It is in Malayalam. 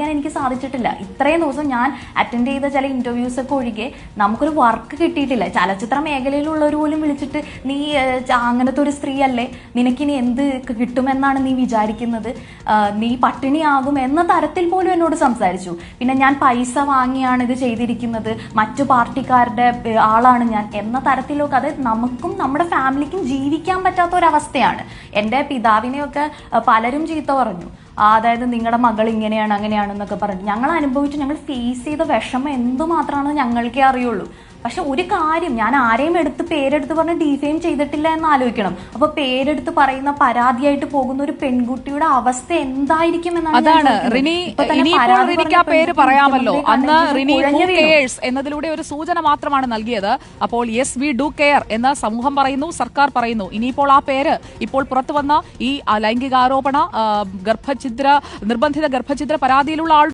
ാൻ എനിക്ക് സാധിച്ചിട്ടില്ല. ഇത്രയും ദിവസം ഞാൻ അറ്റൻഡ് ചെയ്ത ചില ഇന്റർവ്യൂസ് ഒക്കെ ഒഴികെ നമുക്കൊരു വർക്ക് കിട്ടിയിട്ടില്ല. ചലച്ചിത്ര മേഖലയിലുള്ളവർ പോലും വിളിച്ചിട്ട് നീ അങ്ങനത്തെ ഒരു സ്ത്രീ അല്ലേ? നിനക്കിനി എന്ത് കിട്ടുമെന്നാണ് നീ വിചാരിക്കുന്നത്? നീ പട്ടിണിയാകും എന്ന തരത്തിൽ പോലും എന്നോട് സംസാരിച്ചു. പിന്നെ ഞാൻ പൈസ വാങ്ങിയാണ് ഇത് ചെയ്തിരിക്കുന്നത്. മറ്റു പാർട്ടിക്കാരുടെ ആളാണ് ഞാൻ എന്ന തരത്തിലൊക്കെ. അത് നമുക്കും നമ്മുടെ ഫാമിലിക്കും ജീവിക്കാൻ പറ്റാത്ത ഒരവസ്ഥയാണ് എന്റെ പിതാവിനെയൊക്കെ പലരും ചീത്ത പറഞ്ഞു. അതായത് നിങ്ങളുടെ മകൾ ഇങ്ങനെയാണ് അങ്ങനെയാണെന്നൊക്കെ പറഞ്ഞു ഞങ്ങൾ അനുഭവിച്ചു. ഞങ്ങൾ ഫേസ് ചെയ്ത വിഷമം എന്തുമാത്രമാണെന്ന് ഞങ്ങൾക്കേ അറിയുള്ളൂ. പക്ഷെ ഒരു കാര്യം ഞാൻ ആരെയും എടുത്ത് പേരെടുത്ത് പറഞ്ഞ് ഡിഫെയിം ചെയ്തിട്ടില്ല എന്ന് ആലോചിക്കണം. അപ്പൊ പേരെടുത്ത് പറയുന്ന പരാതിയായിട്ട് പോകുന്ന ഒരു പെൺകുട്ടിയുടെ അവസ്ഥ എന്തായിരിക്കും എന്നാണ് അതാണ്. റിനി റിനിക്ക് ആ പേര് പറയാമല്ലോ. അന്ന് റിനി കെയേഴ്സ് എന്നതിലൂടെ ഒരു സൂചന മാത്രമാണ് നൽകിയത്. അപ്പോൾ യെസ് വി ഡു കെയർ എന്ന് സമൂഹം പറയുന്നു സർക്കാർ പറയുന്നു. ഇനിയിപ്പോൾ ആ പേര് ഇപ്പോൾ പുറത്തു വന്ന ഈ ലൈംഗികാരോപണ ഗർഭഛിദ്ര നിർബന്ധിത ഗർഭഛിദ്ര പരാതിയിലുള്ള ആൾ